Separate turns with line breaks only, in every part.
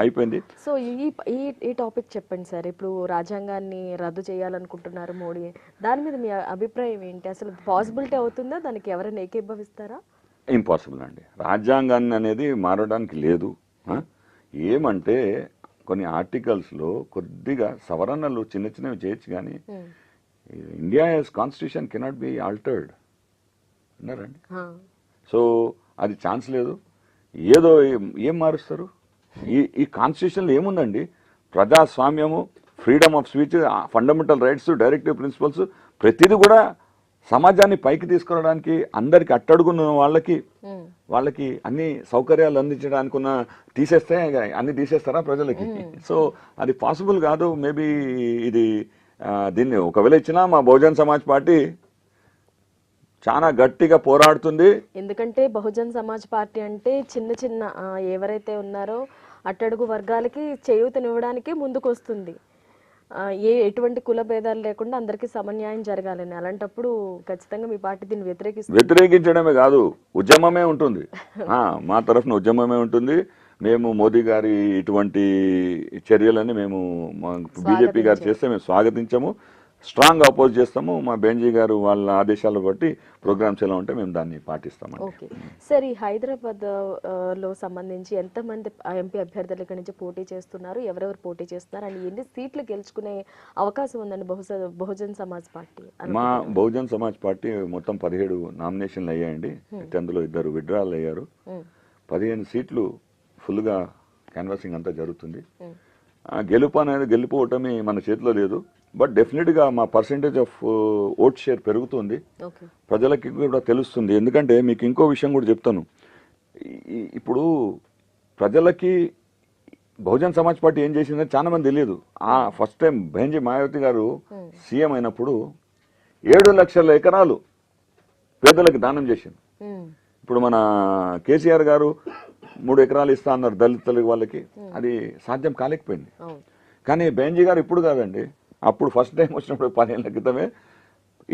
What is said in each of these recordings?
అయిపోయింది?
సో ఈ ఈ టాపిక్ చెప్పండి సార్. ఇప్పుడు రాజ్యాంగాన్ని రద్దు చేయాలనుకుంటున్నారు మోడీ. దాని మీద మీ అభిప్రాయం ఏంటి? అసలు పాసిబిలిటీ అవుతుందా? దానికి ఎవరైనా ఏకీభవిస్తారా?
ఇంపాసిబుల్ అండి. రాజ్యాంగాన్ని అనేది మారడానికి లేదు? ఏమంటే కొన్ని ఆర్టికల్స్లో కొద్దిగా సవరణలు చిన్న చిన్నవి చేయొచ్చు కానీ India constitution cannot be altered అన్నారండి? సో అది ఛాన్స్ లేదు. ఏదో ఏం మారుస్తారు? ఈ ఈ కాన్స్టిట్యూషన్లో ఏముందండి? ప్రజాస్వామ్యము freedom of speech fundamental rights directive principles ప్రతిదీ కూడా సమాజాన్ని పైకి తీసుకురావడానికి అందరికి అట్టడుగున్న వాళ్ళకి వాళ్ళకి అన్ని సౌకర్యాలు అందించడానికి ఉన్న తీసేస్తే అన్ని తీసేస్తారా ప్రజలకి? సో అది పాసిబుల్ కాదు. మేబీ ఇది దీన్ని ఒకవేళ ఇచ్చినా మా బహుజన్ సమాజ్ పార్టీ చాలా గట్టిగా పోరాడుతుంది.
ఎందుకంటే బహుజన్ సమాజ్ పార్టీ అంటే చిన్న చిన్న ఎవరైతే ఉన్నారో అట్టడుగు వర్గాలకి చేయూతనివ్వడానికి ముందుకు వస్తుంది ఏ ఎటువంటి కుల భేదాలు లేకుండా అందరికీ సమన్యాయం జరగాలని. అలాంటప్పుడు ఖచ్చితంగా మీ పార్టీ దీన్ని వ్యతిరేకిస్తుంది.
వ్యతిరేకించడమే కాదు ఉద్యమమే ఉంటుంది. ఆ, మా తరఫున ఉద్యమమే ఉంటుంది. మేము మోదీ గారి ఇటువంటి చర్యలని మేము బీజేపీ గారు చేస్తే మేము స్వాగతించము. స్ట్రాంగ్ అపోజ్ చేస్తాము మా బెంజీ గారు వాళ్ళ ఆదేశాలు బట్టి ప్రోగ్రామ్స్ ఎలా ఉంటే మేము దాన్ని పాటిస్తామండి.
ఓకే. సార్ ఈ హైదరాబాద్లో సంబంధించి ఎంతమంది ఎంపీ అభ్యర్థులు ఇక్కడి నుంచి పోటీ చేస్తున్నారు ఎవరెవరు పోటీ చేస్తున్నారు అండ్ ఎన్ని సీట్లు గెలుచుకునే అవకాశం ఉందండి బహుశా బహుజన్ సమాజ్ పార్టీ
మా బహుజన్ సమాజ్ పార్టీ మొత్తం పదిహేడు నామినేషన్లు అయ్యాయండి. అందులో ఇద్దరు విడ్రాల్ అయ్యారు. పదిహేను సీట్లు ఫుల్గా క్యాన్వాసింగ్ అంతా జరుగుతుంది. గెలుపు అనేది గెలుపు ఓటమి మన చేతిలో లేదు. బట్ డెఫినెట్గా మా పర్సంటేజ్ ఆఫ్ ఓట్ షేర్ పెరుగుతుంది. ప్రజలకి కూడా తెలుస్తుంది. ఎందుకంటే మీకు ఇంకో విషయం కూడా చెప్తాను. ఇప్పుడు ప్రజలకి బహుజన్ సమాజ్ పార్టీ ఏం చేసిందని చాలా మంది తెలియదు. ఆ ఫస్ట్ టైం బెంజీ మాయావతి గారు సీఎం అయినప్పుడు ఏడు లక్షల ఎకరాలు పేదలకు దానం చేసింది.
ఉమ్,
ఇప్పుడు మన కేసీఆర్ గారు మూడు ఎకరాలు ఇస్తా అన్నారు దళితుల వాళ్ళకి. అది సాధ్యం కాలేకపోయింది. కానీ బెంజీ గారు ఇప్పుడు కాదండి. అప్పుడు ఫస్ట్ టైం వచ్చినప్పుడు పదిహేనుల క్రితమే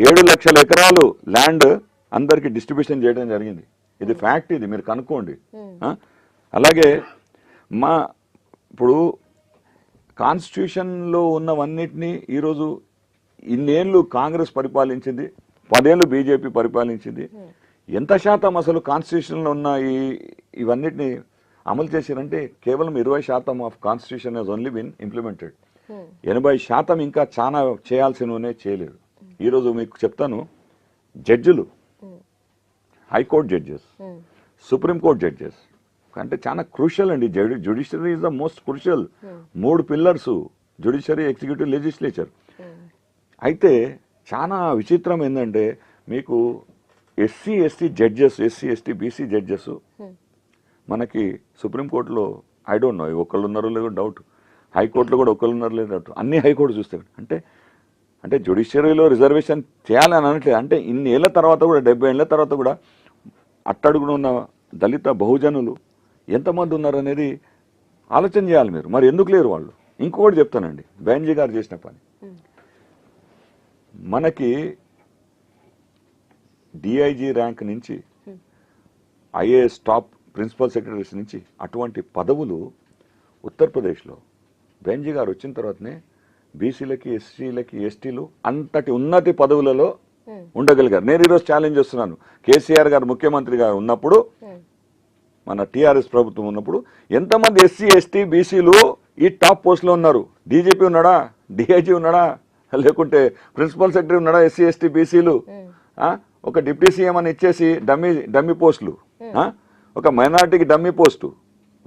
ఏడు లక్షల ఎకరాలు ల్యాండ్ అందరికి డిస్ట్రిబ్యూషన్ చేయడం జరిగింది. ఇది ఫ్యాక్ట్ ఇది మీరు కనుక్కోండి? అలాగే మా ఇప్పుడు కాన్స్టిట్యూషన్లో ఉన్నవన్నిటినీ ఈరోజు ఇన్నేళ్ళు కాంగ్రెస్ పరిపాలించింది పదేళ్ళు బీజేపీ పరిపాలించింది. ఎంత శాతం అసలు కాన్స్టిట్యూషన్లో ఉన్న ఈ ఇవన్నిటిని అమలు చేశారంటే కేవలం ఇరవై శాతం of constitution has only been implemented ఎనభై శాతం ఇంకా చాలా చేయాల్సినవనే చేయలేదు. ఈరోజు మీకు చెప్తాను జడ్జిలు
ఉమ్,
high court judges supreme court judges అంటే చాలా క్రూషియల్ అండి. Judiciary is the most crucial మూడు పిల్లర్స్ జుడిషియరీ ఎగ్జిక్యూటివ్ లెజిస్లేచర్ అయితే చాలా విచిత్రం ఏంటంటే మీకు SC ST judges SC ST BC judges మనకి సుప్రీంకోర్టులో ఐ డోంట్ నో ఒకళ్ళు ఉన్నారో లేదో డౌట్ హైకోర్టులో కూడా ఒకళ్ళు ఉన్నారో లేదో డౌట్ అన్ని హైకోర్టు చూస్తే అంటే అంటే జుడిషియరీలో రిజర్వేషన్ చేయాలని అనట్లేదు. అంటే ఇన్ని ఏళ్ళ తర్వాత కూడా డెబ్బై ఏళ్ళ తర్వాత కూడా అట్టడుగున ఉన్న దళిత బహుజనులు ఎంతమంది ఉన్నారనేది ఆలోచన చేయాలి మీరు. మరి ఎందుకు లేరు వాళ్ళు? ఇంకొకటి చెప్తానండి. బెంజీ గారు చేసిన పని. మనకి డిఐజీ ర్యాంక్ నుంచి ఐఏఎస్ టాప్ ప్రిన్సిపల్ సెక్రటరీస్ నుంచి అటువంటి పదవులు ఉత్తరప్రదేశ్లో బెంజీ గారు వచ్చిన తర్వాతనే బీసీలకి ఎస్సీలకి ఎస్టీలు అంతటి ఉన్నతి పదవులలో
ఉమ్,
ఉండగలిగారు. నేను ఈరోజు ఛాలెంజ్ చేస్తున్నాను. కేసీఆర్ గారు ముఖ్యమంత్రి గారు ఉన్నప్పుడు
ఉమ్,
మన టీఆర్ఎస్ ప్రభుత్వం ఉన్నప్పుడు ఎంతమంది ఎస్సీ ఎస్టీ బీసీలు ఈ టాప్ పోస్ట్లో ఉన్నారు? డీజీపీ ఉన్నాడా? డిఐజీ ఉన్నాడా? లేకుంటే ప్రిన్సిపల్ సెక్రటరీ ఉన్నాడా? ఎస్సీ ఎస్టీ బీసీలు? ఆ? ఒక డిప్యూటీ సీఎం అని ఇచ్చేసి డమ్మీ డమ్మీ పోస్టులు? ఒక మైనార్టీకి డమ్మీ పోస్టు.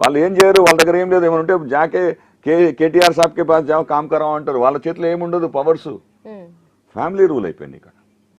వాళ్ళు ఏం చేయరు వాళ్ళ దగ్గర ఏం లేదు ఏమైనా ఉంటే జాకే కే కేటీఆర్ సాబ్కే పాస్ జావ్ కామ్ కరావు అంటారు. వాళ్ళ చేతిలో ఏముండదు పవర్స్. ఫ్యామిలీ రూల్ అయిపోయింది ఇక్కడ.